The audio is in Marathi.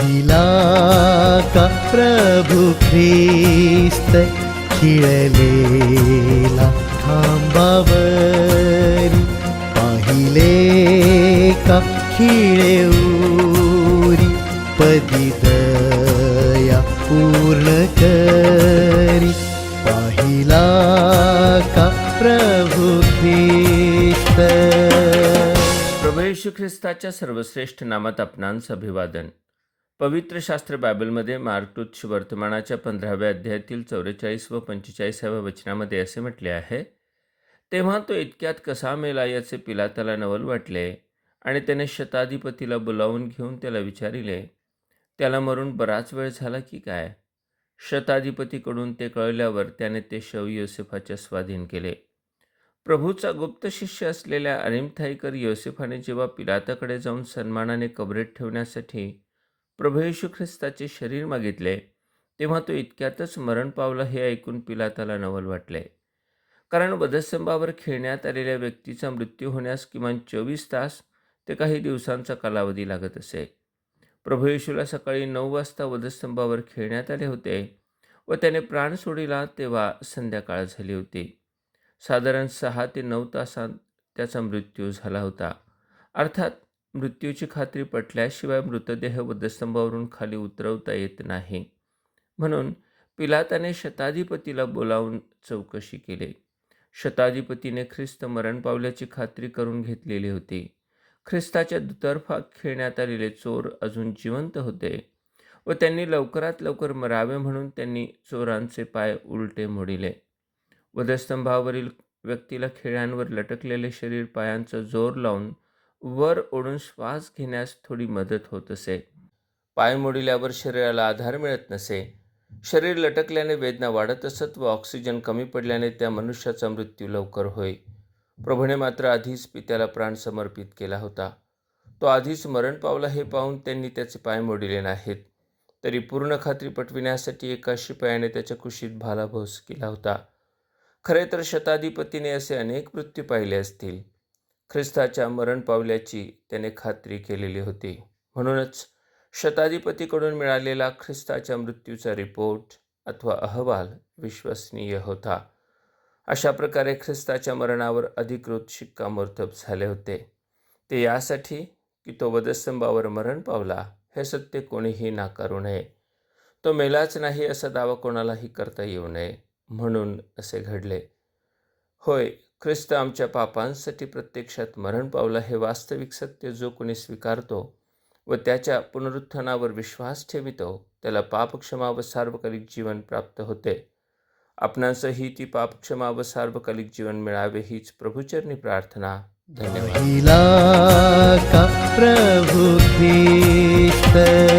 पाहिला का प्रभू ख्रिस्त खिळलेला थांबावर पाहिले का खिळेऊरी पदी दया पूर्ण करी. पाहिला का प्रभू ख्रिस्त? प्रभू येशू ख्रिस्ताच्या सर्वश्रेष्ठ नामात आपणांचं अभिवादन. पवित्र शास्त्र बायबलमध्ये मार्कटूत वर्तमानाच्या पंधराव्या अध्यायातील चौवेचाळीस व पंचेचाळीसाव्या वचनामध्ये असे म्हटले आहे तेव्हा तो इतक्यात कसा मेला याचे पिलाताला नवल वाटले आणि त्याने शताधिपतीला बोलावून घेऊन त्याला विचारिले त्याला मरून बराच वेळ झाला की काय शताधिपतीकडून ते कळल्यावर त्याने ते शव योसेफाच्या स्वाधीन केले. प्रभूचा गुप्त शिष्य असलेल्या अरिमथाईकर योसेफाने जेव्हा पिलाताकडे जाऊन सन्मानाने कबरेत ठेवण्यासाठी प्रभू येशू ख्रिस्ताचे शरीर मागितले तेव्हा तो इतक्यातच मरण पावला हे ऐकून पिलाताला नवल वाटले. कारण वधस्तंभावर खेळण्यात आलेल्या व्यक्तीचा मृत्यू होण्यास किमान चोवीस तास ते काही दिवसांचा कालावधी लागत असे. प्रभू येशूला सकाळी नऊ वाजता वधस्तंभावर खेळण्यात आले होते व त्याने प्राण सोडिला तेव्हा संध्याकाळ झाली होती. साधारण सहा ते नऊ तासांत त्याचा मृत्यू झाला होता. अर्थात मृत्यूची खात्री पटल्याशिवाय मृतदेह वधस्तंभावरून खाली उतरवता येत नाही. म्हणून पिलाताने शताधिपतीला बोलावून चौकशी केली. शताधिपतीने ख्रिस्त मरण पावल्याची खात्री करून घेतलेली होती. ख्रिस्ताच्या दुतर्फा खेळण्यात आलेले चोर अजून जिवंत होते व त्यांनी लवकरात लवकर मरावे म्हणून त्यांनी चोरांचे पाय उलटे मोडिले. वधस्तंभावरील व्यक्तीला खेळ्यांवर लटकलेले शरीर पायांचा जोर लावून वर ओढून श्वास घेण्यास थोडी मदत होत असे. पाय मोडिल्यावर शरीराला आधार मिळत नसे. शरीर लटकल्याने वेदना वाढत असत व ऑक्सिजन कमी पडल्याने त्या मनुष्याचा मृत्यू लवकर होय. प्रभूने मात्र आधीच पित्याला प्राण समर्पित केला होता. तो आधीच मरण पावला हे पाहून त्यांनी त्याचे पाय मोडिले नाहीत. तरी पूर्ण खात्री पटविण्यासाठी एका शिपायाने त्याच्या कुशीत भालाभोस केला होता. खरे तर शताधिपतीने असे अनेक मृत्यू पाहिले असतील. ख्रिस्ताच्या मरण पावल्याची त्याने खात्री केलेली होती. म्हणूनच शताधिपतीकडून मिळालेला ख्रिस्ताच्या मृत्यूचा रिपोर्ट अथवा अहवाल विश्वसनीय होता. अशा प्रकारे ख्रिस्ताच्या मरणावर अधिकृत शिक्कामोर्तब झाले होते. ते यासाठी की तो वधस्तंभावर मरण पावला हे सत्य कोणीही नाकारू नये. तो मेलाच नाही असा दावा कोणालाही करता येऊ नये म्हणून असे घडले. होय ख्रिस्त आमच्या पापांसाठी प्रत्यक्षात मरण पावला हे वास्तविक सत्य जो कोणी स्वीकारतो व त्याच्या पुनरुत्थानावर विश्वास ठेवितो त्याला पापक्षमा व सार्वकालिक जीवन प्राप्त होते. आपणासही ती पापक्षमा व सार्वकालिक जीवन मिळावे हीच प्रभुचरणी प्रार्थना. धन्यवाद.